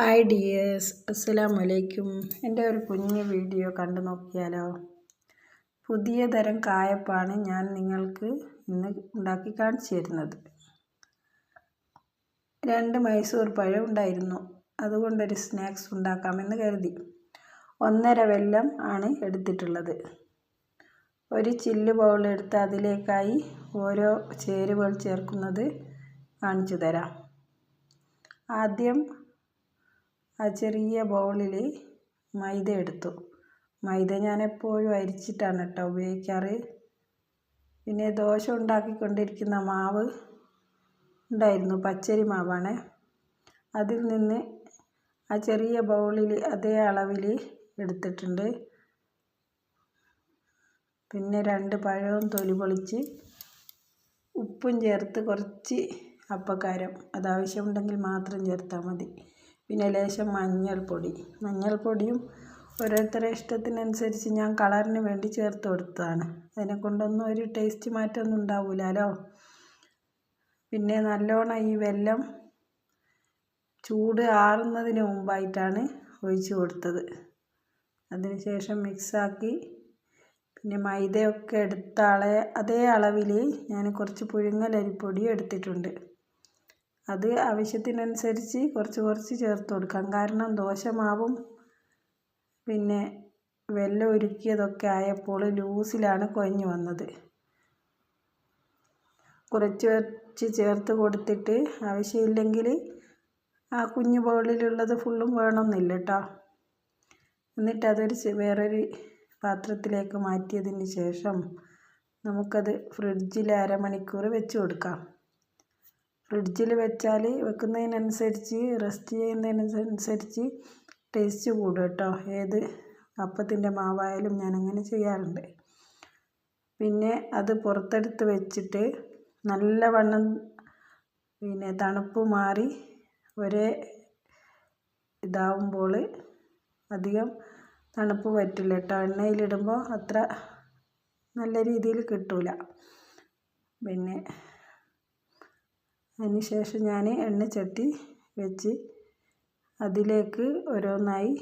Hi dears അസ്സലാം വലൈക്കും എന്റെ ഒരു കുഞ്ഞു വീഡിയോ കണ്ടു നോക്കിയാലോ? പുതിയ തരം കായപ്പാണ് ഞാൻ നിങ്ങൾക്ക് ഇന്ന് ഉണ്ടാക്കി കാണിച്ചു തരുന്നത്. രണ്ട് മൈസൂർ പഴം ഉണ്ടായിരുന്നു. അതുകൊണ്ടൊരു സ്നാക്സ് ഉണ്ടാക്കാമെന്ന് കരുതി. ഒന്നര വെല്ലം ആണ് എടുത്തിട്ടുള്ളത്. ഒരു ചില്ല് ബൗൾ എടുത്ത് അതിലേക്കായി ഓരോ ചേരുവകൾ ചേർക്കുന്നത് കാണിച്ചു തരാം. ആദ്യം ആ ചെറിയ ബൗളിൽ മൈദ എടുത്തു. മൈദ ഞാൻ എപ്പോഴും അരിച്ചിട്ടാണ് കേട്ടോ ഉപയോഗിക്കാറ്. പിന്നെ ദോശ ഉണ്ടാക്കിക്കൊണ്ടിരിക്കുന്ന മാവ് ഉണ്ടായിരുന്നു പച്ചരി മാവാണ്. അതിൽ നിന്ന് ആ ചെറിയ ബൗളിൽ അതേ അളവിൽ എടുത്തിട്ടുണ്ട്. പിന്നെ രണ്ട് പഴവും തൊലി പൊളിച്ച് ഉപ്പും ചേർത്ത് കുറച്ച് അപ്പക്കാരം. അത് ആവശ്യമുണ്ടെങ്കിൽ മാത്രം ചേർത്താൽ മതി. പിന്നെ ലേശം മഞ്ഞൾപ്പൊടി. മഞ്ഞൾപ്പൊടിയും ഓരോരുത്തരുടെ ഇഷ്ടത്തിനനുസരിച്ച് ഞാൻ കളറിന് വേണ്ടി ചേർത്ത് കൊടുത്തതാണ്. അതിനെ കൊണ്ടൊന്നും ഒരു ടേസ്റ്റ് മാറ്റമൊന്നും ഉണ്ടാവില്ലല്ലോ പിന്നെ നല്ലോണം ഈ വെല്ലം ചൂട് ആറുന്നതിന് മുമ്പായിട്ടാണ് ഒഴിച്ച് കൊടുത്തത്. അതിനുശേഷം മിക്സാക്കി പിന്നെ മൈദയൊക്കെ എടുത്ത അതേ അളവിൽ ഞാൻ കുറച്ച് പുഴുങ്ങലരിപ്പൊടിയും എടുത്തിട്ടുണ്ട്. അത് ആവശ്യത്തിനനുസരിച്ച് കുറച്ച് കുറച്ച് ചേർത്ത് കൊടുക്കാം. കാരണം ദോശമാവും പിന്നെ വെല്ലം ഉരുക്കിയതൊക്കെ ആയപ്പോൾ ലൂസിലാണ് കുഴഞ്ഞു വന്നത്. കുറച്ച് കുറച്ച് ചേർത്ത് കൊടുത്തിട്ട് ആവശ്യമില്ലെങ്കിൽ ആ കുഞ്ഞു ബൗളിലുള്ളത് ഫുള്ളും വേണമെന്നില്ല കേട്ടോ എന്നിട്ട് അതൊരു വേറൊരു പാത്രത്തിലേക്ക് മാറ്റിയതിന് ശേഷം നമുക്കത് ഫ്രിഡ്ജിൽ അരമണിക്കൂർ വെച്ച് കൊടുക്കാം. ഫ്രിഡ്ജിൽ വെച്ചാൽ വെക്കുന്നതിനനുസരിച്ച് റെസ്റ്റ് ചെയ്യുന്നതിനനുസരിച്ച് ടേസ്റ്റ് കൂടും കേട്ടോ. ഏത് അപ്പത്തിന്റെ മാവായാലും ഞാൻ അങ്ങനെ ചെയ്യാറുണ്ട്. പിന്നെ അത് പുറത്തെടുത്ത് വെച്ചിട്ട് നല്ലവണ്ണം പിന്നെ തണുപ്പ് മാറി ഒരേ ഇതാവുമ്പോൾ അധികം തണുപ്പ് പറ്റില്ല കേട്ടോ. എണ്ണയിലിടുമ്പോൾ അത്ര നല്ല രീതിയിൽ കിട്ടില്ല പിന്നെ അതിന് ശേഷം ഞാൻ എണ്ണച്ചട്ടി വെച്ച് അതിലേക്ക് ഓരോന്നായി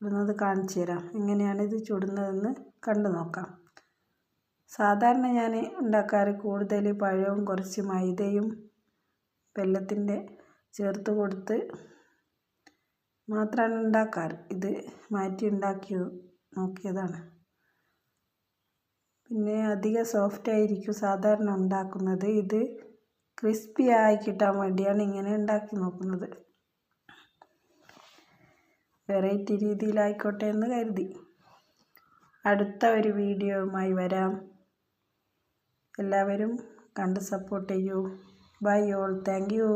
ഇടുന്നത് കാണിച്ചു തരാം. എങ്ങനെയാണ് ഇത് ചുടുന്നതെന്ന് കണ്ടു നോക്കാം. സാധാരണ ഞാൻ ഉണ്ടാക്കാറ് കൂടുതൽ പഴവും കുറച്ച് മൈദയും വെല്ലത്തിന്റെ ചേർത്ത് കൊടുത്ത് മാത്രമാണ് ഉണ്ടാക്കാറ്. ഇത് മാറ്റി ഉണ്ടാക്കി നോക്കിയതാണ്. പിന്നെ അധികം സോഫ്റ്റ് ആയിരിക്കും സാധാരണ ഉണ്ടാക്കുന്നത്. ഇത് ക്രിസ്പി ആയി കിട്ടാൻ വേണ്ടിയാണ് ഇങ്ങനെ ഉണ്ടാക്കി നോക്കുന്നത്. വെറൈറ്റി രീതിയിലായിക്കോട്ടെ എന്ന് കരുതി. അടുത്ത ഒരു വീഡിയോയുമായി വരാം. എല്ലാവരും കണ്ട് സപ്പോർട്ട് ചെയ്യൂ. By all thank you